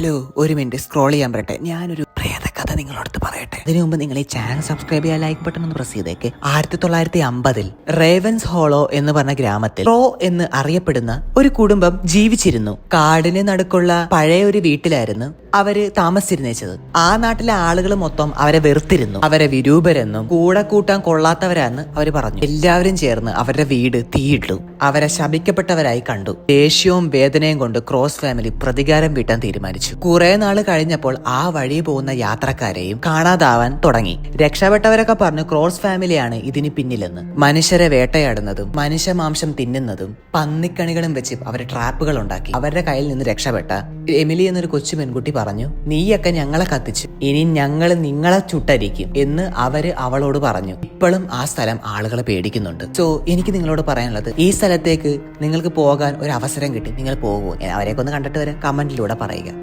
Hello ഒരു minute scroll ചെയ്യാൻ പറട്ടെ ഞാനൊരു പ്രേതകഥ നിങ്ങളോട് പറയട്ടെ. അതിനു മുമ്പ് നിങ്ങൾ ഈ ചാനൽ സബ്സ്ക്രൈബ് ചെയ്യാൻ ലൈക്ക് ബട്ടൺ ഒന്ന് പ്രസ് ചെയ്തേക്ക്. ആയിരത്തി തൊള്ളായിരത്തി അമ്പതിൽ റേവൻസ് ഹോളോ എന്ന് പറഞ്ഞ ഗ്രാമത്തിൽ റോ എന്ന് അറിയപ്പെടുന്ന ഒരു കുടുംബം ജീവിച്ചിരുന്നു. കാടിന് നടുക്കുള്ള പഴയ ഒരു വീട്ടിലായിരുന്നു അവർ താമസിച്ചിരുന്നേച്ചത്. ആ നാട്ടിലെ ആളുകൾ മൊത്തം അവരെ വെറുത്തിരുന്നു. അവരെ വിരൂപരെന്നും കൂടെ കൂട്ടാൻ കൊള്ളാത്തവരാന്ന് അവർ പറഞ്ഞു. എല്ലാവരും ചേർന്ന് അവരുടെ വീട് തീയിട്ടു. അവരെ ശപിക്കപ്പെട്ടവരായി കണ്ടു. ദേഷ്യവും വേദനയും കൊണ്ട് ക്രോസ് ഫാമിലി പ്രതികാരം വീട്ടാൻ തീരുമാനിച്ചു. കുറെ നാൾ കഴിഞ്ഞപ്പോൾ ആ വഴി പോകുന്ന യാത്രക്കാരെയും കാണാതാവാൻ തുടങ്ങി. രക്ഷപ്പെട്ടവരൊക്കെ പറഞ്ഞു ക്രോസ് ഫാമിലിയാണ് ഇതിന് പിന്നിലെന്ന്. മനുഷ്യരെ വേട്ടയാടുന്നതും മനുഷ്യമാംസം തിന്നുന്നതും പന്നിക്കണികളും വെച്ച് അവർ ട്രാപ്പുകൾ ഉണ്ടാക്കി. അവരുടെ കയ്യിൽ നിന്ന് രക്ഷപ്പെട്ട എമിലി എന്നൊരു കൊച്ചു പെൺകുട്ടി പറഞ്ഞു നീയൊക്കെ ഞങ്ങളെ കത്തിച്ചു. ഇനി ഞങ്ങൾ നിങ്ങളെ ചുട്ടരിക്കും എന്ന് അവർ അവളോട് പറഞ്ഞു. ഇപ്പോഴും ആ സ്ഥലം ആളുകളെ പേടിക്കുന്നുണ്ട്. സോ എനിക്ക് നിങ്ങളോട് പറയാനുള്ളത് ഈ സ്ഥലത്തേക്ക് നിങ്ങൾക്ക് പോകാൻ ഒരു അവസരം കിട്ടി. നിങ്ങൾ പോകുമോ അവരെയൊക്കെ ഒന്ന് കണ്ടിട്ട് വരെ. കമന്റിലൂടെ പറയുക.